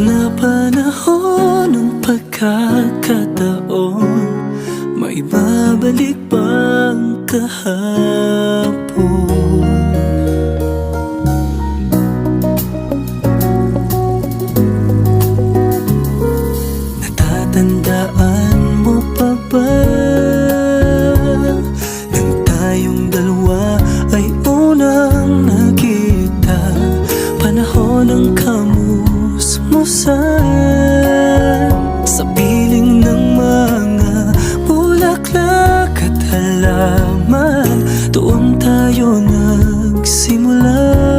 Sana panahon ng pagkakataon May babalik bang kahapon? Natatandaan mo pa ba? Nang tayong dalawa ay unang nakita Panahon ng kamuha mo saan Sa piling ng mga bulaklak at halaman. Doon tayo nagsimula.